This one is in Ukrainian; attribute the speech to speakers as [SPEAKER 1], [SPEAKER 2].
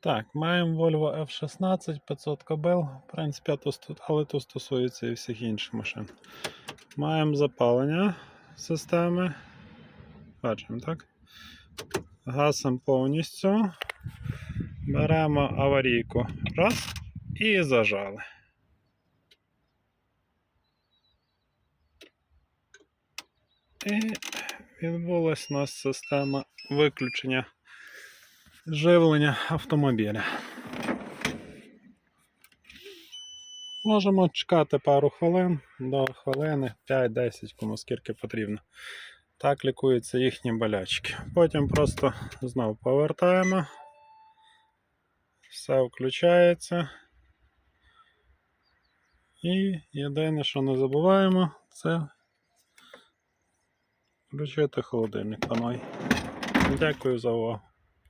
[SPEAKER 1] Так, маємо Volvo F16 500 кобил. В принципі, але то стосується і всіх інших машин. Маємо запалення системи. Бачимо, так? Гасимо повністю. Беремо аварійку. Раз. І зажали. І відбулася у нас система виключення живлення автомобіля. Можемо чекати пару хвилин до хвилини 5-10, кому скільки потрібно. Так лікуються їхні болячки. Потім просто знову повертаємо. Все включається. І єдине, що не забуваємо, це включити холодильник. Дякую за увагу.